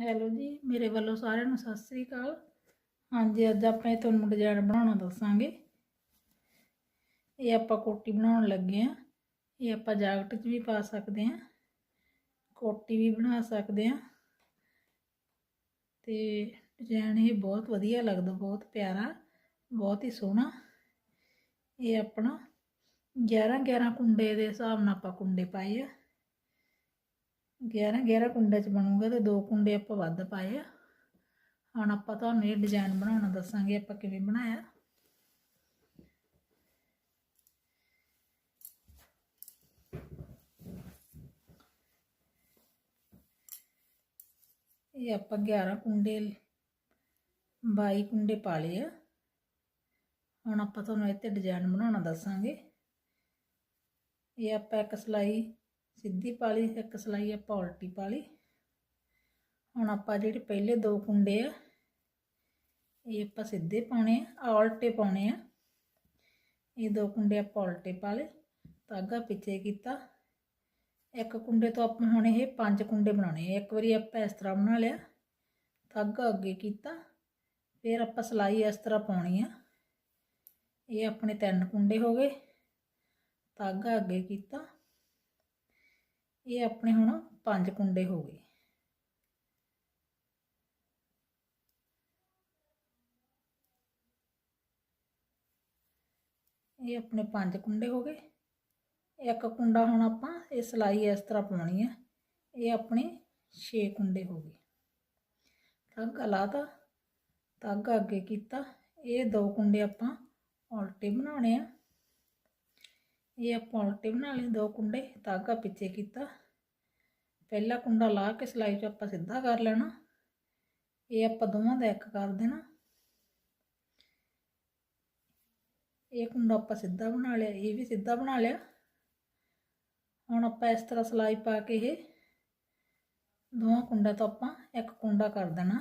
Hello ਜੀ, ਮੇਰੇ ਵੱਲੋਂ ਸਾਰਿਆਂ ਨੂੰ ਸਤਿ ਸ੍ਰੀ ਅਕਾਲ। ਹਾਂਜੀ, ਅੱਜ ਆਪਾਂ ਇਹ ਤੁਹਾਨੂੰ ਡਿਜ਼ਾਈਨ ਬਣਾਉਣਾ ਦੱਸਾਂਗੇ। ਇਹ ਆਪਾਂ ਕੋਟੀ ਬਣਾਉਣ ਲੱਗੇ ਆ ਇਹ ਆਪਾਂ ਜਾਕਟ 'ਚ ਵੀ ਪਾ ਸਕਦੇ ਆ ਕੋਟੀ ਵੀ ਬਣਾ ਸਕਦੇ ਆ ਤੇ ਡਿਜ਼ਾਈਨ ਇਹ ਬਹੁਤ ਵਧੀਆ ਲੱਗਦਾ, ਬਹੁਤ ਪਿਆਰਾ, ਬਹੁਤ ਹੀ ਸੋਹਣਾ। ਇਹ ਆਪਣਾ 11 11 ਕੁੰਡੇ ਦੇ ਹਿਸਾਬ ਨਾਲ ਆਪਾਂ ਕੁੰਡੇ ਪਾਏ ਆ। 11 11 ਕੁੰਡੇ ਚ ਬਣੂਗਾ ਤੇ ਦੋ ਕੁੰਡੇ ਆਪਾਂ ਵੱਧ ਪਾਏ ਆ। ਹੁਣ ਆਪਾਂ ਤੁਹਾਨੂੰ ਇਹ ਡਿਜ਼ਾਈਨ ਬਣਾਉਣਾ ਦੱਸਾਂਗੇ ਆਪਾਂ ਕਿਵੇਂ ਬਣਾਇਆ। ਇਹ ਆਪਾਂ 11 ਕੁੰਡੇ 22 ਕੁੰਡੇ ਪਾ ਲਏ ਆ। ਹੁਣ ਆਪਾਂ ਤੁਹਾਨੂੰ ਇਹ ਤੇ ਡਿਜ਼ਾਈਨ ਬਣਾਉਣਾ ਦੱਸਾਂਗੇ। ਇਹ ਆਪਾਂ ਇੱਕ ਸਲਾਈ ਸਿੱਧੀ ਪਾ ਲਈ ਇੱਕ ਸਲਾਈ ਆਪਾਂ ਉਲਟੀ ਪਾ ਲਈ ਹੁਣ ਆਪਾਂ ਜਿਹੜੇ ਪਹਿਲੇ ਦੋ ਕੁੰਡੇ ਆ, ਇਹ ਆਪਾਂ ਸਿੱਧੇ ਪਾਉਣੇ ਆ ਉਲਟੇ ਪਾਉਣੇ ਆ। ਇਹ ਦੋ ਕੁੰਡੇ ਆਪਾਂ ਉਲਟੇ ਪਾ ਲਏ ਧਾਗਾ ਪਿੱਛੇ ਕੀਤਾ। ਇੱਕ ਕੁੰਡੇ ਤੋਂ ਆਪਾਂ ਹੁਣ ਇਹ ਪੰਜ ਕੁੰਡੇ ਬਣਾਉਣੇ ਆ। ਇੱਕ ਵਾਰੀ ਆਪਾਂ ਇਸ ਤਰ੍ਹਾਂ ਬਣਾ ਲਿਆ, ਧਾਗਾ ਅੱਗੇ ਕੀਤਾ, ਫਿਰ ਆਪਾਂ ਸਲਾਈ ਇਸ ਤਰ੍ਹਾਂ ਪਾਉਣੀ ਆ। ਇਹ ਆਪਣੇ ਤਿੰਨ ਕੁੰਡੇ ਹੋ ਗਏ, ਧਾਗਾ ਅੱਗੇ ਕੀਤਾ। ਇਹ ਆਪਣੇ ਹੁਣ ਪੰਜ ਕੁੰਡੇ ਹੋ ਗਏ। ਇਹ ਆਪਣੇ ਪੰਜ ਕੁੰਡੇ ਹੋ ਗਏ। ਇੱਕ ਕੁੰਡਾ ਹੁਣ ਆਪਾਂ ਇਹ ਸਲਾਈ ਇਸ ਤਰ੍ਹਾਂ ਪਾਉਣੀ ਹੈ ਇਹ ਆਪਣੇ 6 ਕੁੰਡੇ ਹੋ ਗਏ। ਧਾਗਾ ਲਾਤਾ ਧਾਗਾ ਅੱਗੇ ਕੀਤਾ। ਇਹ ਦੋ ਕੁੰਡੇ ਆਪਾਂ ਉਲਟੇ ਬਣਾਉਣੇ ਆ। ਇਹ ਆਪਾਂ ਉਲਟੇ ਬਣਾ ਲਏ, ਦੋ ਕੁੰਡੇ, ਧਾਗਾ ਪਿੱਛੇ ਕੀਤਾ। ਪਹਿਲਾ ਕੁੰਡਾ ਲਾ ਕੇ ਸਲਾਈ 'ਚ ਆਪਾਂ ਸਿੱਧਾ ਕਰ ਲੈਣਾ। ਇਹ ਆਪਾਂ ਦੋਵਾਂ ਦਾ ਇੱਕ ਕਰ ਦੇਣਾ। ਇਹ ਕੁੰਡਾ ਆਪਾਂ ਸਿੱਧਾ ਬਣਾ ਲਿਆ, ਇਹ ਵੀ ਸਿੱਧਾ ਬਣਾ ਲਿਆ। ਹੁਣ ਆਪਾਂ ਇਸ ਤਰ੍ਹਾਂ ਸਲਾਈ ਪਾ ਕੇ ਇਹ ਦੋਵਾਂ ਕੁੰਡਾਂ ਤੋਂ ਆਪਾਂ ਇੱਕ ਕੁੰਡਾ ਕਰ ਦੇਣਾ।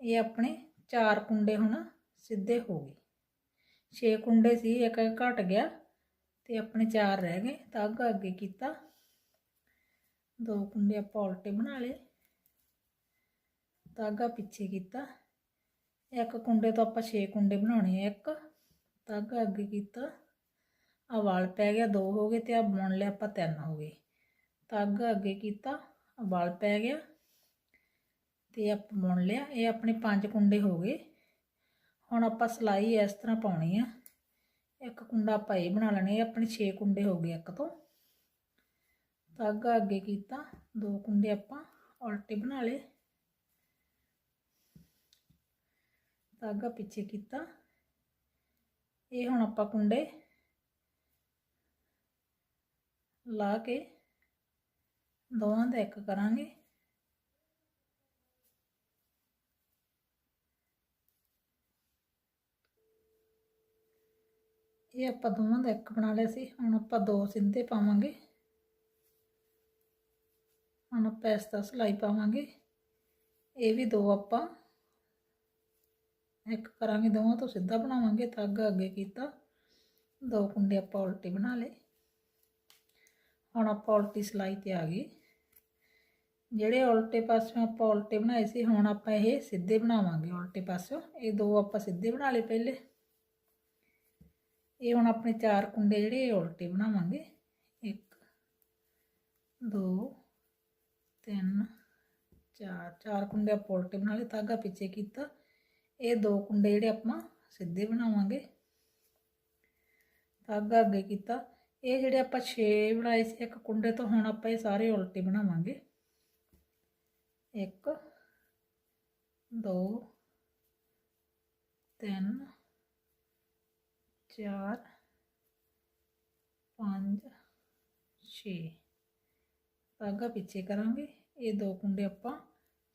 ਇਹ ਆਪਣੇ ਚਾਰ ਕੁੰਡੇ ਹੁਣ ਸਿੱਧੇ ਹੋ ਗਏ। 6 ਕੁੰਡੇ ਸੀ, ਇੱਕ ਇੱਕ ਘਟ ਗਿਆ ਤੇ ਆਪਣੇ ਚਾਰ ਰਹਿ ਗਏ ਧਾਗਾ ਅੱਗੇ ਕੀਤਾ। ਦੋ ਕੁੰਡੇ ਆਪਾਂ ਉਲਟੇ ਬਣਾ ਲਏ ਧਾਗਾ ਪਿੱਛੇ ਕੀਤਾ। ਇੱਕ ਕੁੰਡੇ ਤੋਂ ਆਪਾਂ 6 ਕੁੰਡੇ ਬਣਾਉਣੇ ਆ, ਇੱਕ ਤਾਗਾ ਅੱਗੇ ਕੀਤਾ। ਆ ਵਾਲ ਪੈ ਗਿਆ, ਦੋ ਹੋ ਗਏ ਤੇ ਆ ਬੁਣ ਲਿਆ ਆਪਾਂ ਤਿੰਨ ਹੋ ਗਏ। ਧਾਗਾ ਅੱਗੇ ਕੀਤਾ ਆ ਵਾਲ ਪੈ ਗਿਆ ਤੇ ਆਪਾਂ ਬੁਣ ਲਿਆ। ਇਹ ਆਪਣੇ ਪੰਜ ਕੁੰਡੇ ਹੋ ਗਏ। ਹੁਣ ਆਪਾਂ ਸਲਾਈ ਇਸ ਤਰ੍ਹਾਂ ਪਾਉਣੀ ਆ। ਇੱਕ ਕੁੰਡਾ ਆਪਾਂ ਇਹ ਬਣਾ ਲੈਣੇ ਇਹ ਆਪਣੇ 6 ਕੁੰਡੇ ਹੋ ਗਏ ਇੱਕ ਤੋਂ। ਧਾਗਾ ਅੱਗੇ ਕੀਤਾ, ਦੋ ਕੁੰਡੇ ਆਪਾਂ ਉਲਟੇ ਬਣਾ ਲਏ। ਧਾਗਾ ਪਿੱਛੇ ਕੀਤਾ। ਇਹ ਹੁਣ ਆਪਾਂ ਕੁੰਡੇ ਲਾ ਕੇ ਦੋਵਾਂ ਦਾ ਇੱਕ ਕਰਾਂਗੇ। ਇਹ ਆਪਾਂ ਦੋਵਾਂ ਦਾ ਇੱਕ ਬਣਾ ਲਿਆ ਸੀ। ਹੁਣ ਆਪਾਂ ਦੋ ਸਿੱਧੇ ਪਾਵਾਂਗੇ। ਹੁਣ ਆਪਾਂ ਇਸ ਤਰ੍ਹਾਂ ਸਲਾਈ ਪਾਵਾਂਗੇ। ਇਹ ਵੀ ਦੋ ਆਪਾਂ। ਇੱਕ ਕਰਾਂਗੇ ਦੋਵਾਂ ਤੋਂ ਸਿੱਧਾ ਬਣਾਵਾਂਗੇ ਧਾਗਾ ਅੱਗੇ ਕੀਤਾ। ਦੋ ਕੁੰਡੇ ਆਪਾਂ ਉਲਟੀ ਬਣਾ ਲਏ। ਹੁਣ ਆਪਾਂ ਉਲਟੀ ਸਲਾਈ ਤੇ ਆ ਗਏ। ਜਿਹੜੇ ਉਲਟੇ ਪਾਸਿਓਂ ਆਪਾਂ ਉਲਟੇ ਬਣਾਏ ਸੀ, ਹੁਣ ਆਪਾਂ ਇਹ ਸਿੱਧੇ ਬਣਾਵਾਂਗੇ ਉਲਟੇ ਪਾਸਿਓਂ। ਇਹ ਦੋ ਆਪਾਂ ਸਿੱਧੇ ਬਣਾ ਲਏ ਪਹਿਲੇ। ਇਹ ਹੁਣ ਆਪਣੇ ਚਾਰ ਕੁੰਡੇ ਜਿਹੜੇ ਉਲਟੇ ਬਣਾਵਾਂਗੇ। 1 2 3 4 ਚਾਰ ਕੁੰਡੇ ਆਪਾਂ ਉਲਟੇ ਬਣਾ ਲਏ, ਧਾਗਾ ਪਿੱਛੇ ਕੀਤਾ। ਇਹ ਦੋ ਕੁੰਡੇ ਜਿਹੜੇ ਆਪਾਂ ਸਿੱਧੇ ਬਣਾਵਾਂਗੇ। ਧਾਗਾ ਅੱਗੇ ਕੀਤਾ। ਇਹ ਜਿਹੜੇ ਆਪਾਂ 6 ਬਣਾਏ ਸੀ, ਇੱਕ ਕੁੰਡੇ ਤੋਂ ਹੁਣ ਆਪਾਂ ਇਹ ਸਾਰੇ ਉਲਟੇ ਬਣਾਵਾਂਗੇ। 1 2 3 4 5 6 ਧਾਗਾ ਪਿੱਛੇ ਕਰਾਂਗੇ, ਇਹ ਦੋ ਕੁੰਡੇ ਆਪਾਂ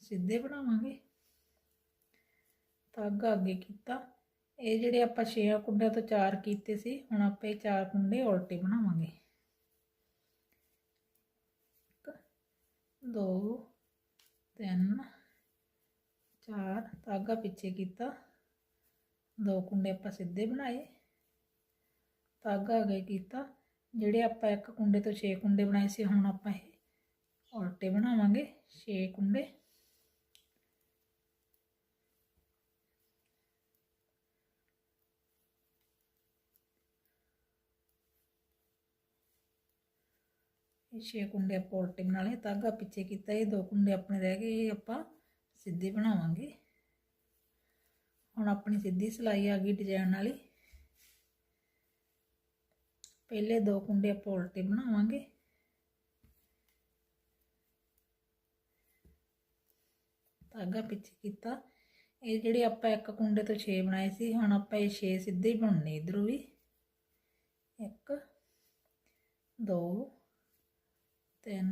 ਸਿੱਧੇ ਬਣਾਵਾਂਗੇ। ਧਾਗਾ ਅੱਗੇ ਕੀਤਾ। ਇਹ ਜਿਹੜੇ ਆਪਾਂ 6 ਕੁੰਡਿਆਂ ਤੋਂ ਚਾਰ ਕੀਤੇ ਸੀ, ਹੁਣ ਆਪਾਂ ਇਹ ਚਾਰ ਕੁੰਡੇ ਉਲਟੇ ਬਣਾਵਾਂਗੇ। 2 3 4 ਧਾਗਾ ਪਿੱਛੇ ਕੀਤਾ। ਦੋ ਕੁੰਡੇ ਆਪਾਂ ਸਿੱਧੇ ਬਣਾਏ। ਧਾਗਾ ਅੱਗੇ ਕੀਤਾ ਜਿਹੜੇ ਆਪਾਂ ਇੱਕ ਕੁੰਡੇ ਤੋਂ 6 ਕੁੰਡੇ ਬਣਾਏ ਸੀ ਹੁਣ ਆਪਾਂ ਇਹ ਉਲਟੇ ਬਣਾਵਾਂਗੇ ਛੇ ਕੁੰਡੇ ਇਹ ਛੇ ਕੁੰਡੇ ਆਪਾਂ ਉਲਟੇ ਬਣਾ ਲਏ ਧਾਗਾ ਪਿੱਛੇ ਕੀਤਾ ਇਹ ਦੋ ਕੁੰਡੇ ਆਪਣੇ ਰਹਿ ਗਏ ਇਹ ਆਪਾਂ ਸਿੱਧੇ ਬਣਾਵਾਂਗੇ ਹੁਣ ਆਪਣੀ ਸਿੱਧੀ ਸਿਲਾਈ ਆ ਗਈ ਡਿਜ਼ਾਈਨ ਵਾਲੀ ਪਹਿਲੇ ਦੋ ਕੁੰਡੇ ਆਪਾਂ ਉਲਟੇ ਬਣਾਵਾਂਗੇ। ਧਾਗਾ ਪਿੱਛੇ ਕੀਤਾ। ਇਹ ਜਿਹੜੇ ਆਪਾਂ ਇੱਕ ਕੁੰਡੇ ਤੋਂ 6 ਬਣਾਏ ਸੀ, ਹੁਣ ਆਪਾਂ ਇਹ 6 ਸਿੱਧੇ ਹੀ ਬਣਨੇ ਇਧਰੋਂ ਵੀ। 1 2 3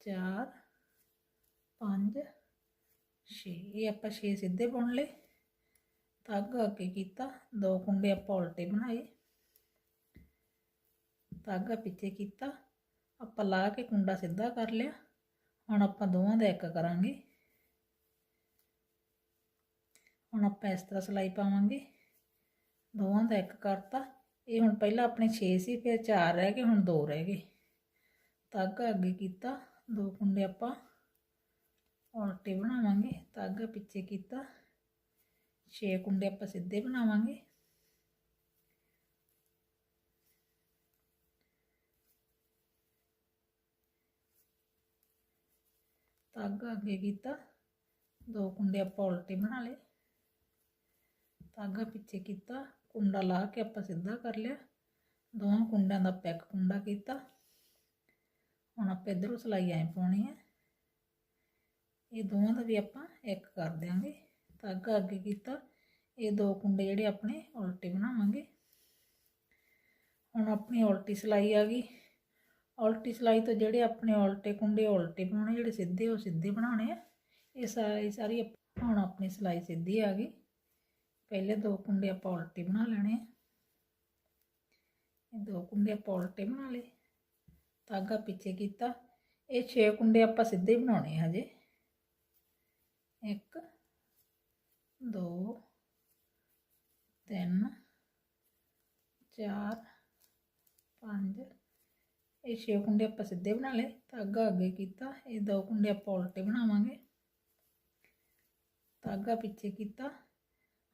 4 5 6 ਇਹ ਆਪਾਂ 6 ਸਿੱਧੇ ਬੁਣ ਲਏ। ਧਾਗਾ ਅੱਗੇ ਕੀਤਾ। ਦੋ ਕੁੰਡੇ ਆਪਾਂ ਉਲਟੇ ਬਣਾਏ। ਧਾਗਾ ਪਿੱਛੇ ਕੀਤਾ। ਆਪਾਂ ਲਾ ਕੇ ਕੁੰਡਾ ਸਿੱਧਾ ਕਰ ਲਿਆ। ਹੁਣ ਆਪਾਂ ਦੋਵਾਂ ਦਾ ਇੱਕ ਕਰਾਂਗੇ। ਹੁਣ ਆਪਾਂ ਇਸ ਤਰ੍ਹਾਂ ਸਿਲਾਈ ਪਾਵਾਂਗੇ। ਦੋਵਾਂ ਦਾ ਇੱਕ ਕਰਤਾ। ਇਹ ਹੁਣ ਪਹਿਲਾਂ ਆਪਣੇ 6 ਸੀ, ਫਿਰ 4 ਰਹਿ ਗਏ, ਹੁਣ 2 ਰਹਿ ਗਏ। ਧਾਗਾ ਅੱਗੇ ਕੀਤਾ। ਦੋ ਕੁੰਡੇ ਆਪਾਂ ਉਲਟੇ ਬਣਾਵਾਂਗੇ। ਧਾਗਾ ਪਿੱਛੇ ਕੀਤਾ। 6 ਕੁੰਡੇ ਆਪਾਂ ਸਿੱਧੇ ਬਣਾਵਾਂਗੇ। ਧਾਗਾ ਅੱਗੇ ਕੀਤਾ, ਦੋ ਕੁੰਡੇ ਆਪਾਂ ਉਲਟੇ ਬਣਾ ਲਏ। ਧਾਗਾ ਪਿੱਛੇ ਕੀਤਾ, ਕੁੰਡਾ ਲਾ ਕੇ ਆਪਾਂ ਸਿੱਧਾ ਕਰ ਲਿਆ। ਦੋਵਾਂ ਕੁੰਡਿਆਂ ਦਾ ਪੈਕ ਕੁੰਡਾ ਕੀਤਾ। ਹੁਣ ਆਪਾਂ ਇਧਰੋਂ ਸਿਲਾਈ ਐਂ ਪਾਉਣੀ ਹੈ ਇਹ ਦੋਵਾਂ ਦਾ ਵੀ ਆਪਾਂ ਇੱਕ ਕਰ ਦਿਆਂਗੇ। ਧਾਗਾ ਅੱਗੇ ਕੀਤਾ, ਇਹ ਦੋ ਕੁੰਡੇ ਜਿਹੜੇ ਆਪਣੇ ਉਲਟੇ ਬਣਾਵਾਂਗੇ। ਹੁਣ ਆਪਣੀ ਉਲਟੀ ਸਿਲਾਈ ਆ ਗਈ। ਉਲਟੀ ਸਿਲਾਈ ਤੋਂ ਜਿਹੜੇ ਆਪਣੇ ਉਲਟੇ ਕੁੰਡੇ ਉਲਟੇ ਬਣਾਉਣੇ ਜਿਹੜੇ ਸਿੱਧੇ ਉਹ ਸਿੱਧੇ ਬਣਾਉਣੇ ਆ। ਇਹ ਸਾਰੀ ਸਾਰੀ ਆਪ- ਹੁਣ ਆਪਣੀ ਸਿਲਾਈ ਸਿੱਧੀ ਆ ਗਈ। ਪਹਿਲੇ ਦੋ ਕੁੰਡੇ ਆਪਾਂ ਉਲਟੇ ਬਣਾ ਲੈਣੇ ਆ। ਇਹ ਦੋ ਕੁੰਡੇ ਆਪਾਂ ਉਲਟੇ ਬਣਾ ਲਏ। ਧਾਗਾ ਪਿੱਛੇ ਕੀਤਾ। ਇਹ 6 ਕੁੰਡੇ ਆਪਾਂ ਸਿੱਧੇ ਬਣਾਉਣੇ ਹਜੇ। 1 2 3 4 5 ਇਹ ਛੇ ਕੁੰਡੇ ਆਪਾਂ ਸਿੱਧੇ ਬਣਾ ਲਏ, ਧਾਗਾ ਅੱਗੇ ਕੀਤਾ, ਇਹ ਦੋ ਕੁੰਡੇ ਆਪਾਂ ਉਲਟੇ ਬਣਾਵਾਂਗੇ। ਧਾਗਾ ਪਿੱਛੇ ਕੀਤਾ,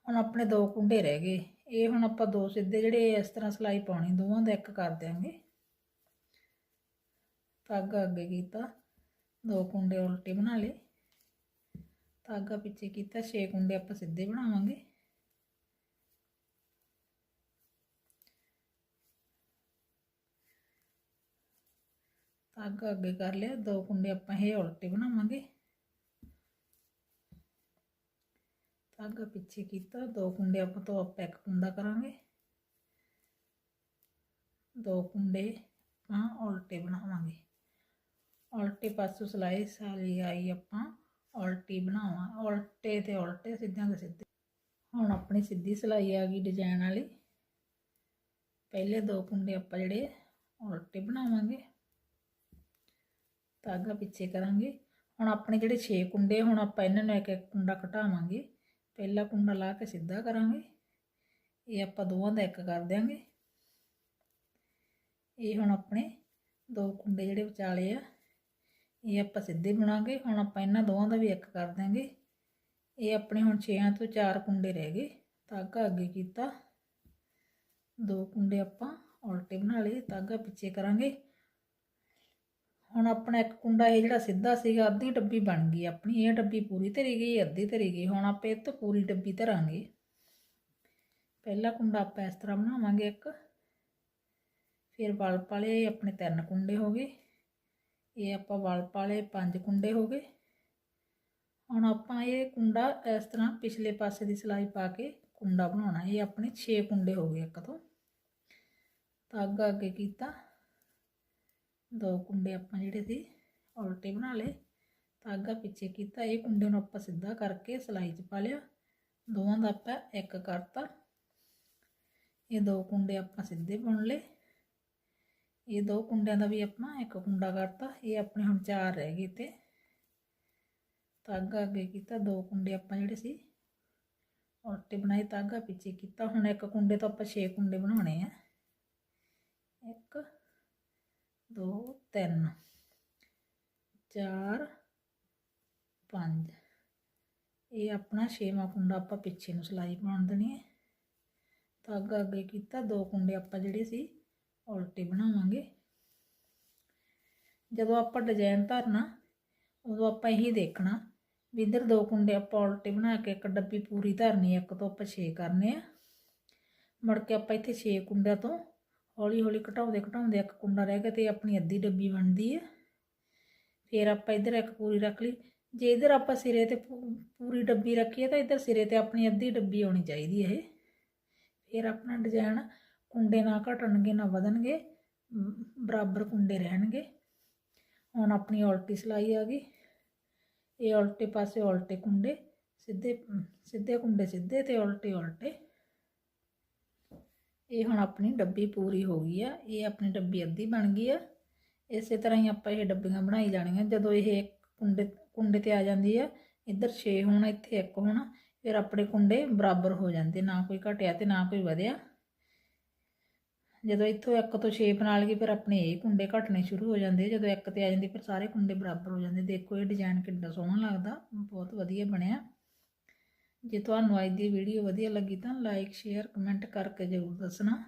ਹੁਣ ਆਪਣੇ ਦੋ ਕੁੰਡੇ ਰਹਿ ਗਏ। ਇਹ ਹੁਣ ਆਪਾਂ ਦੋ ਸਿੱਧੇ ਜਿਹੜੇ ਇਸ ਤਰ੍ਹਾਂ ਸਿਲਾਈ ਪਾਉਣੀ, ਦੋਵਾਂ ਦਾ ਇੱਕ ਕਰ ਦਿਆਂਗੇ। ਧਾਗਾ ਅੱਗੇ ਕੀਤਾ, ਦੋ ਕੁੰਡੇ ਉਲਟੇ ਬਣਾ ਲਏ। ਧਾਗਾ ਪਿੱਛੇ ਕੀਤਾ, ਛੇ ਕੁੰਡੇ ਆਪਾਂ ਸਿੱਧੇ ਬਣਾਵਾਂਗੇ। ਧਾਗਾ ਅੱਗੇ ਕਰ ਲਿਆ, ਦੋ ਕੁੰਡੇ ਆਪਾਂ ਇਹ ਉਲਟੇ ਬਣਾਵਾਂਗੇ। ਧਾਗਾ ਪਿੱਛੇ ਕੀਤਾ, ਦੋ ਕੁੰਡੇ ਆਪਾਂ ਤੋਂ ਆਪਾਂ ਇੱਕ ਕੁੰਡਾ ਕਰਾਂਗੇ। ਦੋ ਕੁੰਡੇ ਆਪਾਂ ਉਲਟੇ ਬਣਾਵਾਂਗੇ। ਉਲਟੇ ਪਾਸੋਂ ਸਿਲਾਈ ਸਾਰੀ ਆਈ ਆਪਾਂ, ਉਲਟੀ ਬਣਾਵਾਂ, ਉਲਟੇ ਤੇ ਉਲਟੇ, ਸਿੱਧਿਆਂ ਦੇ ਸਿੱਧੇ। ਹੁਣ ਆਪਣੀ ਸਿੱਧੀ ਸਿਲਾਈ ਆ ਗਈ ਡਿਜ਼ਾਈਨ ਵਾਲੀ। ਪਹਿਲੇ ਦੋ ਕੁੰਡੇ ਆਪਾਂ ਜਿਹੜੇ ਉਲਟੇ ਬਣਾਵਾਂਗੇ। ਧਾਗਾ ਪਿੱਛੇ ਕਰਾਂਗੇ। ਹੁਣ ਆਪਣੇ ਜਿਹੜੇ 6 ਕੁੰਡੇ ਹੁਣ ਆਪਾਂ ਇਹਨਾਂ ਨੂੰ ਇੱਕ ਇੱਕ ਕੁੰਡਾ ਘਟਾਵਾਂਗੇ। ਪਹਿਲਾ ਕੁੰਡਾ ਲਾ ਕੇ ਸਿੱਧਾ ਕਰਾਂਗੇ। ਇਹ ਆਪਾਂ ਦੋਵਾਂ ਦਾ ਇੱਕ ਕਰ ਦਿਆਂਗੇ। ਇਹ ਹੁਣ ਆਪਣੇ ਦੋ ਕੁੰਡੇ ਜਿਹੜੇ ਵਿਚਾਲੇ ਆ, ਇਹ ਆਪਾਂ ਸਿੱਧੇ ਬਣਾਂਗੇ। ਹੁਣ ਆਪਾਂ ਇਹਨਾਂ ਦੋਵਾਂ ਦਾ ਵੀ ਇੱਕ ਕਰ ਦਿਆਂਗੇ। ਇਹ ਆਪਣੇ ਹੁਣ 6ਾਂ ਤੋਂ 4 ਕੁੰਡੇ ਰਹਿ ਗਏ। ਧਾਗਾ ਅੱਗੇ ਕੀਤਾ। ਦੋ ਕੁੰਡੇ ਆਪਾਂ ਉਲਟੇ ਬਣਾ ਲਏ, ਧਾਗਾ ਪਿੱਛੇ ਕਰਾਂਗੇ। ਹੁਣ ਆਪਣਾ ਇੱਕ ਕੁੰਡਾ ਇਹ ਜਿਹੜਾ ਸਿੱਧਾ ਸੀਗਾ, ਅੱਧੀ ਡੱਬੀ ਬਣ ਗਈ, ਆਪਣੀ ਇਹ ਡੱਬੀ ਪੂਰੀ ਧਰੀ ਗਈ, ਅੱਧੀ ਧਰੀ ਗਈ, ਹੁਣ ਆਪਾਂ ਇਹ ਤੋਂ ਪੂਰੀ ਡੱਬੀ ਧਰਾਂਗੇ। ਪਹਿਲਾ ਕੁੰਡਾ ਆਪਾਂ ਇਸ ਤਰ੍ਹਾਂ ਬਣਾਵਾਂਗੇ ਇੱਕ, ਫਿਰ ਵਲ ਪਾਲੇ ਆਪਣੇ ਤਿੰਨ ਕੁੰਡੇ ਹੋ ਗਏ, ਇਹ ਆਪਾਂ ਵਲ ਪਾਲੇ ਪੰਜ ਕੁੰਡੇ ਹੋ ਗਏ। ਹੁਣ ਆਪਾਂ ਇਹ ਕੁੰਡਾ ਇਸ ਤਰ੍ਹਾਂ ਪਿਛਲੇ ਪਾਸੇ ਦੀ ਸਿਲਾਈ ਪਾ ਕੇ ਕੁੰਡਾ ਬਣਾਉਣਾ, ਇਹ ਆਪਣੇ 6 ਕੁੰਡੇ ਹੋ ਗਏ ਇੱਕ ਤੋਂ। ਤਾਂ ਧਾਗਾ ਅੱਗੇ ਕੀਤਾ। ਦੋ ਕੁੰਡੇ ਆਪਾਂ ਜਿਹੜੇ ਸੀ, ਉਲਟੇ ਬਣਾ ਲਏ, ਧਾਗਾ ਪਿੱਛੇ ਕੀਤਾ, ਇਹ ਕੁੰਡੇ ਨੂੰ ਆਪਾਂ ਸਿੱਧਾ ਕਰਕੇ ਸਿਲਾਈ 'ਚ ਪਾ ਲਿਆ, ਦੋਵਾਂ ਦਾ ਆਪਾਂ ਇੱਕ ਕਰਤਾ। ਇਹ ਦੋ ਕੁੰਡੇ ਆਪਾਂ ਸਿੱਧੇ ਬੁਣ ਲਏ। ਇਹ ਦੋ ਕੁੰਡਿਆਂ ਦਾ ਵੀ ਆਪਾਂ ਇੱਕ ਕੁੰਡਾ ਕਰਤਾ, ਇਹ ਆਪਣੇ ਹੁਣ ਚਾਰ ਰਹਿ ਗਏ ਤੇ ਧਾਗਾ ਅੱਗੇ ਕੀਤਾ, ਦੋ ਕੁੰਡੇ ਆਪਾਂ ਜਿਹੜੇ ਸੀ, ਉਲਟੇ ਬਣਾਏ, ਧਾਗਾ ਪਿੱਛੇ ਕੀਤਾ, ਹੁਣ ਇੱਕ ਕੁੰਡੇ ਤੋਂ ਆਪਾਂ 6 ਕੁੰਡੇ ਬਣਾਉਣੇ ਆ। ਇੱਕ ਦੋ, ਤਿੰਨ। 4 5 ਇਹ ਆਪਣਾ ਛੇਵਾਂ ਕੁੰਡਾ ਆਪਾਂ ਪਿੱਛੇ ਨੂੰ ਸਿਲਾਈ ਪਾਉਣ ਦੇਣੀ ਹੈ। ਧਾਗਾ ਅੱਗੇ ਕੀਤਾ, ਦੋ ਕੁੰਡੇ ਆਪਾਂ ਜਿਹੜੇ ਸੀ, ਉਲਟੇ ਬਣਾਵਾਂਗੇ। ਜਦੋਂ ਆਪਾਂ ਡਿਜ਼ਾਈਨ ਧਰਨਾ, ਉਦੋਂ ਆਪਾਂ ਇਹੀ ਦੇਖਣਾ ਵੀ ਇੱਧਰ ਦੋ ਕੁੰਡੇ ਆਪਾਂ ਉਲਟੇ ਬਣਾ ਕੇ ਇੱਕ ਡੱਬੀ ਪੂਰੀ ਧਰਨੀ ਇੱਕ ਤੋਂ ਆਪਾਂ 6 ਕਰਨੇ ਆ। ਮੁੜ ਕੇ ਆਪਾਂ ਇੱਥੇ 6 ਕੁੰਡਿਆਂ ਤੋਂ ਹੌਲੀ ਹੌਲੀ ਘਟਾਉਂਦੇ ਘਟਾਉਂਦੇ ਇੱਕ ਕੁੰਡਾ ਰਹਿ ਗਿਆ ਤੇ ਆਪਣੀ ਅੱਧੀ ਡੱਬੀ ਬਣਦੀ ਹੈ। ਫਿਰ ਆਪਾਂ ਇੱਧਰ ਇੱਕ ਪੂਰੀ ਰੱਖ ਲਈ। ਜੇ ਇੱਧਰ ਆਪਾਂ ਸਿਰੇ ਤੇ ਪੂ- ਪੂਰੀ ਡੱਬੀ ਰੱਖੀਏ ਤਾਂ ਇੱਧਰ ਸਿਰੇ ਤੇ ਆਪਣੀ ਅੱਧੀ ਡੱਬੀ ਆਉਣੀ ਚਾਹੀਦੀ ਹੈ ਇਹ। ਫਿਰ ਆਪਣਾ ਡਿਜ਼ਾਈਨ ਕੁੰਡੇ ਨਾ ਘਟਣਗੇ, ਨਾ ਵਧਣਗੇ ਬਰਾਬਰ ਕੁੰਡੇ ਰਹਿਣਗੇ। ਹੁਣ ਆਪਣੀ ਉਲਟੀ ਸਿਲਾਈ ਆ ਗਈ। ਇਹ ਉਲਟੇ ਪਾਸੇ ਉਲਟੇ ਕੁੰਡੇ, ਸਿੱਧੇ ਸਿੱਧੇ ਕੁੰਡੇ ਸਿੱਧੇ ਤੇ ਉਲਟੇ ਉਲਟੇ। ਇਹ ਹੁਣ ਆਪਣੀ ਡੱਬੀ ਪੂਰੀ ਹੋ ਗਈ ਆ, ਇਹ ਆਪਣੀ ਡੱਬੀ ਅੱਧੀ ਬਣ ਗਈ ਆ। ਇਸੇ ਤਰ੍ਹਾਂ ਹੀ ਆਪਾਂ ਇਹ ਡੱਬੀਆਂ ਬਣਾਈ ਜਾਣੀਆਂ, ਜਦੋਂ ਇਹ ਇੱਕ ਕੁੰਡੇ ਕੁੰਡੇ ਤੇ ਆ ਜਾਂਦੀ ਆ, ਇੱਧਰ 6 ਹੋਣਾ, ਇੱਥੇ 1 ਹੋਣਾ, ਫਿਰ ਆਪਣੇ ਕੁੰਡੇ ਬਰਾਬਰ ਹੋ ਜਾਂਦੇ, ਨਾ ਕੋਈ ਘਟਿਆ ਤੇ ਨਾ ਕੋਈ ਵਧਿਆ। ਜਦੋਂ ਇੱਥੋਂ 1 ਤੋਂ 6 ਬਣਾ ਲਈਏ, ਫਿਰ ਆਪਣੇ ਇਹ ਕੁੰਡੇ ਘਟਣੇ ਸ਼ੁਰੂ ਹੋ ਜਾਂਦੇ ਜਦੋਂ 1 ਤੇ ਆ ਜਾਂਦੀ, ਫਿਰ ਸਾਰੇ ਕੁੰਡੇ ਬਰਾਬਰ ਹੋ ਜਾਂਦੇ। ਦੇਖੋ, ਇਹ ਡਿਜ਼ਾਈਨ ਕਿੰਨਾ ਸੋਹਣਾ ਲੱਗਦਾ, ਬਹੁਤ ਵਧੀਆ ਬਣਿਆ। ਜੇ ਤੁਹਾਨੂੰ ਅੱਜ ਦੀ ਵੀਡੀਓ ਵਧੀਆ ਲੱਗੀ ਤਾਂ ਲਾਈਕ, ਸ਼ੇਅਰ, ਕਮੈਂਟ ਕਰਕੇ ਜ਼ਰੂਰ ਦੱਸਣਾ।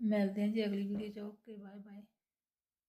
ਮਿਲਦੇ ਹਾਂ ਜੀ ਅਗਲੀ ਵੀਡੀਓ 'ਚ। Okay bye bye